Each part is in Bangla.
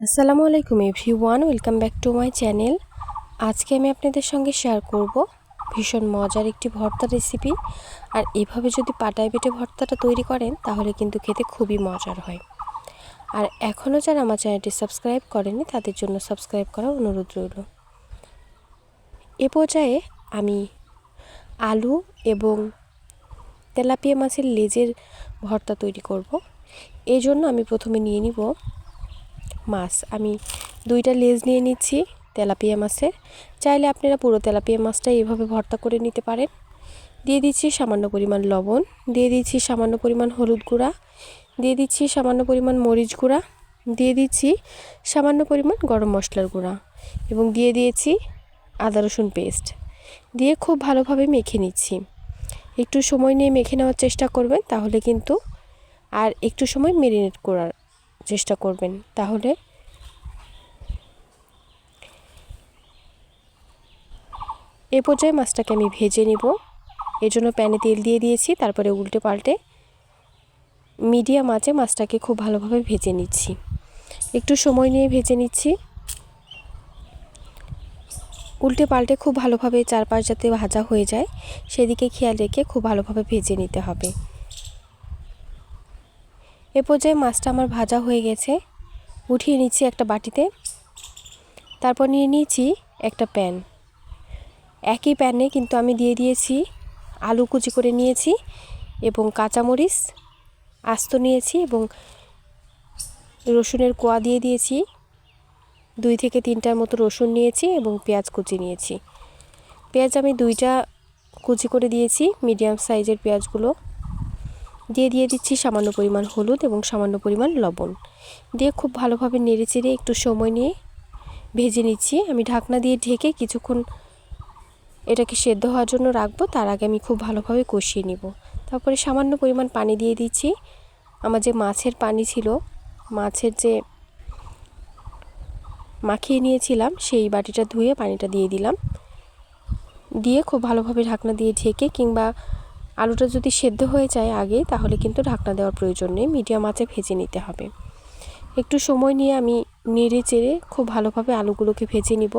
আসসালামু আলাইকুম everyone, welcome back to my channel. আজকে আমি আপনাদের সঙ্গে শেয়ার করব ভীষণ মজার একটি ভর্তা রেসিপি। আর এভাবে যদি পাটায় বেটে ভর্তাটা তৈরি করেন, তাহলে কিন্তু খেতে খুবই মজার হয়। আর এখনও যারা আমার চ্যানেলটি সাবস্ক্রাইব করেনি তাদের জন্য সাবস্ক্রাইব করার অনুরোধ রইল। এ পর্যায়ে আমি আলু এবং তেলাপিয়া মাছের লেজের ভর্তা তৈরি করব। এই জন্য আমি প্রথমে নিয়ে নিব মাছ। আমি দুইটা লেজ নিয়ে নিচ্ছি তেলাপিয়া মাছের চাইলে আপনারা পুরো তেলাপিয়া মাছটা এভাবে ভর্তা করে নিতে পারেন। দিয়ে দিচ্ছি সামান্য পরিমাণ লবণ। দিয়ে দিচ্ছি সামান্য পরিমাণ হলুদ গুঁড়া। দিয়ে দিচ্ছি সামান্য পরিমাণ মরিচ গুঁড়া। দিয়ে দিচ্ছি সামান্য পরিমাণ গরম মশলার গুঁড়া এবং দিয়ে দিয়েছি আদা রসুন পেস্ট। দিয়ে খুব ভালোভাবে মেখে নিচ্ছি। একটু সময় নিয়ে মেখে নেওয়ার চেষ্টা করবেন, তাহলে কিন্তু আর একটু সময় মেরিনেট করার চেষ্টা করবেন। তাহলে এ পর্যায়ে মাছটাকে আমি ভেজে নিব। এজন্য প্যানে তেল দিয়ে দিয়েছি, তারপরে উল্টে পাল্টে মিডিয়াম আঁচে মাছটাকে খুব ভালোভাবে ভেজে নিচ্ছি। একটু সময় নিয়ে ভেজে নিচ্ছি। উল্টে পাল্টে খুব ভালোভাবে চারপাশ যাতে ভাজা হয়ে যায়, সেদিকে খেয়াল রেখে খুব ভালোভাবে ভেজে নিতে হবে। এ পর্যায়ে মাছটা আমার ভাজা হয়ে গেছে। উঠিয়ে নিচ্ছি একটা বাটিতে। তারপর নিয়ে নিয়েছি একটা প্যান। একই প্যানে কিন্তু আমি দিয়ে দিয়েছি আলু কুচি করে নিয়েছি এবং কাঁচামরিচ আস্ত নিয়েছি এবং রসুনের কোয়া দিয়ে দিয়েছি। দুই থেকে তিনটার মতো রসুন নিয়েছি এবং পেঁয়াজ কুচি নিয়েছি। পেঁয়াজ আমি দুইটা কুচি করে দিয়েছি, মিডিয়াম সাইজের পেঁয়াজগুলো। দিয়ে দিয়ে দিচ্ছি সামান্য পরিমাণ হলুদ এবং সামান্য পরিমাণ লবণ। দিয়ে খুব ভালোভাবে নেড়ে চেড়ে একটু সময় নিয়ে ভেজে নিচ্ছি। আমি ঢাকনা দিয়ে ঢেকে কিছুক্ষণ এটাকে সেদ্ধ হওয়ার জন্য রাখব, তার আগে আমি খুব ভালোভাবে কষিয়ে নিব। তারপরে সামান্য পরিমাণ পানি দিয়ে দিচ্ছি। আমার যে মাছের পানি ছিল, মাছের যে মাখিয়ে নিয়েছিলাম, সেই বাটিটা ধুয়ে পানিটা দিয়ে দিলাম। দিয়ে খুব ভালোভাবে ঢাকনা দিয়ে ঢেকে কিংবা আলুটা যদি সেদ্ধ হয়ে যায় আগে, তাহলে কিন্তু ঢাকনা দেওয়ার প্রয়োজন নেই, মিডিয়াম আঁচে ভেজে নিতে হবে। একটু সময় নিয়ে আমি নেড়ে চেড়ে খুব ভালোভাবে আলুগুলোকে ভেজে নিব।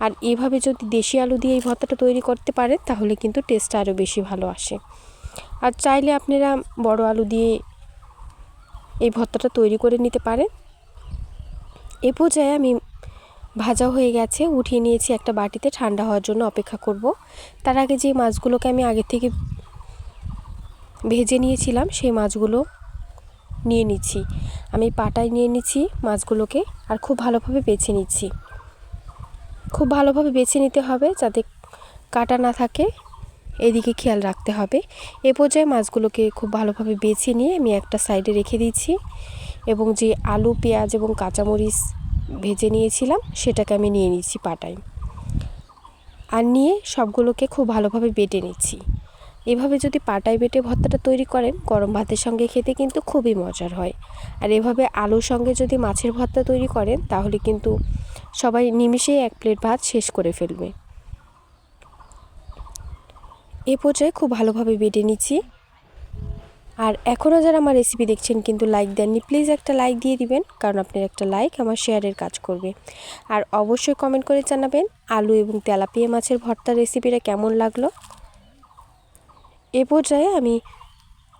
আর এভাবে যদি দেশি আলু দিয়ে এই ভর্তাটা তৈরি করতে পারেন তাহলে কিন্তু টেস্টটা আরও বেশি ভালো আসে। আর চাইলে আপনারা বড় আলু দিয়ে এই ভর্তাটা তৈরি করে নিতে পারেন। এ পর্যায়ে আমি ভাজা হয়ে গেছে, উঠিয়ে নিয়েছি একটা বাটিতে, ঠান্ডা হওয়ার জন্য অপেক্ষা করব। তার আগে যে মাছগুলোকে আমি আগে থেকে ভেজে নিয়েছিলাম, সেই মাছগুলো নিয়ে নিচ্ছি। আমি পাটায় নিয়ে নিচ্ছি মাছগুলোকে, আর খুব ভালোভাবে বেছে নিচ্ছি। খুব ভালোভাবে বেছে নিতে হবে যাতে কাটা না থাকে। এদিকে খেয়াল রাখতে হবে। এ পর্যায়ে মাছগুলোকে খুব ভালোভাবে বেছে নিয়ে আমি একটা সাইডে রেখে দিয়েছি এবং যে আলু, পেঁয়াজ এবং কাঁচামরিচ ভেজে নিয়েছিলাম সেটাকে আমি নিয়ে নিচ্ছি পাটায়। আর নিয়ে সবগুলোকে খুব ভালোভাবে বেটে নিচ্ছি। এভাবে যদি পাটায় বেটে ভর্তাটা তৈরি করেন, গরম ভাতের সঙ্গে খেতে কিন্তু খুবই মজার হয়। আর এভাবে আলুর সঙ্গে যদি মাছের ভর্তা তৈরি করেন, তাহলে কিন্তু সবাই নিমিষেই এক প্লেট ভাত শেষ করে ফেলবে। এ পর্যায়ে খুব ভালোভাবে বেটে নিচ্ছি। আর এখনও যারা আমার রেসিপি দেখছেন কিন্তু লাইক দেননি প্লিজ একটা লাইক দিয়ে দিবেন, কারণ আপনার একটা লাইক আমার শেয়ারের কাজ করবে। আর অবশ্যই কমেন্ট করে জানাবেন আলু এবং তেলাপিয়া মাছের ভর্তার রেসিপিটা কেমন লাগল। এ পর্যায়ে আমি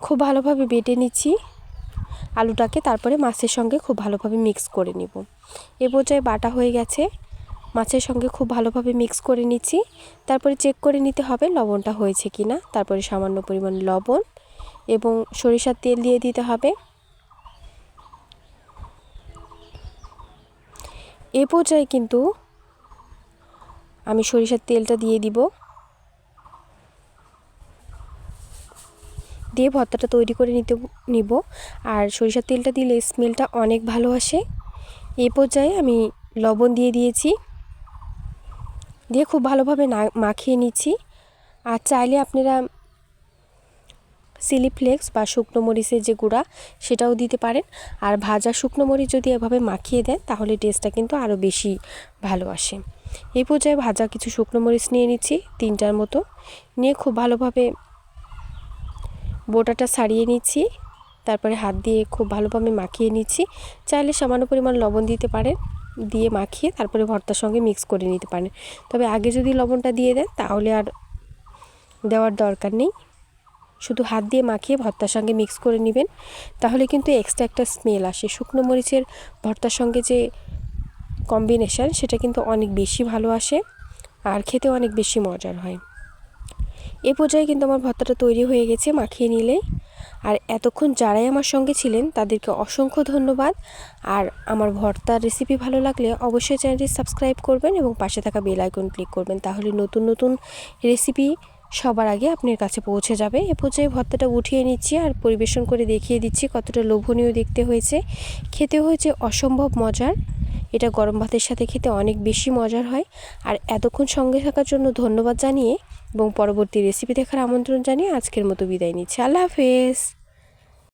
খুব ভালোভাবে বেটে নিচ্ছি। আলুটাকে তারপরে মাছের সঙ্গে খুব ভালোভাবে মিক্স করে নিব। এ পর্যায়ে বাটা হয়ে গেছে। মাছের সঙ্গে খুব ভালোভাবে মিক্স করে নিচ্ছি। তারপরে চেক করে নিতে হবে লবণটা হয়েছে কি না তারপরে সামান্য পরিমাণ লবণ এবং সরিষার তেল দিয়ে দিতে হবে। এ পর্যায়ে কিন্তু আমি সরিষার তেলটা দিয়ে দিব। দিয়ে ভর্তাটা তৈরি করে নিতে, নিব। আর সরিষার তেলটা দিলে স্মেলটা অনেক ভালো আসে। এ পর্যায়ে আমি লবণ দিয়ে দিয়েছি। দিয়ে খুব ভালোভাবে না, মাখিয়ে নিচ্ছি। আর চাইলে আপনারা সিলি ফ্লেক্স বা শুকনো মরিচের যে গুঁড়া, সেটাও দিতে পারেন। আর ভাজা শুকনো মরিচ যদি এভাবে মাখিয়ে দেন, তাহলে টেস্টটা কিন্তু আরও বেশি ভালো আসে। এই পর্যায়ে ভাজা কিছু শুকনো মরিচ নিয়ে নিচ্ছি, তিনটার মতো। নিয়ে খুব ভালোভাবে বোটাটা ছাড়িয়ে নিচ্ছি। তারপরে হাত দিয়ে খুব ভালোভাবে মাখিয়ে নিচ্ছি। চাইলে সামান্য পরিমাণ লবণ দিতে পারেন। দিয়ে মাখিয়ে তারপরে ভর্তার সঙ্গে মিক্স করে নিতে পারেন। তবে আগে যদি লবণটা দিয়ে দেন, তাহলে আর দেওয়ার দরকার নেই। শুধু হাত দিয়ে মাখিয়ে ভর্তার সঙ্গে মিক্স করে নেবেন। তাহলে কিন্তু এক্সট্রা একটা স্মেল আসে। শুকনো মরিচের ভর্তার সঙ্গে যে কম্বিনেশান সেটা কিন্তু অনেক বেশি ভালো আসে। আর খেতে অনেক বেশি মজার হয়। এ পর্যায়ে কিন্তু আমার ভর্তাটা তৈরি হয়ে গেছে মাখিয়ে নিলেই আর এতক্ষণ যারাই আমার সঙ্গে ছিলেন, তাদেরকে অসংখ্য ধন্যবাদ। আর আমার ভর্তার রেসিপি ভালো লাগলে অবশ্যই চ্যানেলটি সাবস্ক্রাইব করবেন এবং পাশে থাকা বেল আইকন ক্লিক করবেন, তাহলে নতুন নতুন রেসিপি সবার আগে আপনার কাছে পৌঁছে যাবে। এ পর্যায়ে ভর্তাটা উঠিয়ে নিচ্ছি আর পরিবেশন করে দেখিয়ে দিচ্ছি কতটা লোভনীয় দেখতে হয়েছে। খেতে হয়েছে অসম্ভব মজার। এটা গরম ভাতের সাথে খেতে অনেক বেশি মজার হয়। আর এতক্ষণ সঙ্গে থাকার জন্য ধন্যবাদ জানিয়ে এবং পরবর্তী রেসিপি দেখার আমন্ত্রণ জানিয়ে আজকের মতো বিদায় নিচ্ছি। আল্লাহ হাফেজ।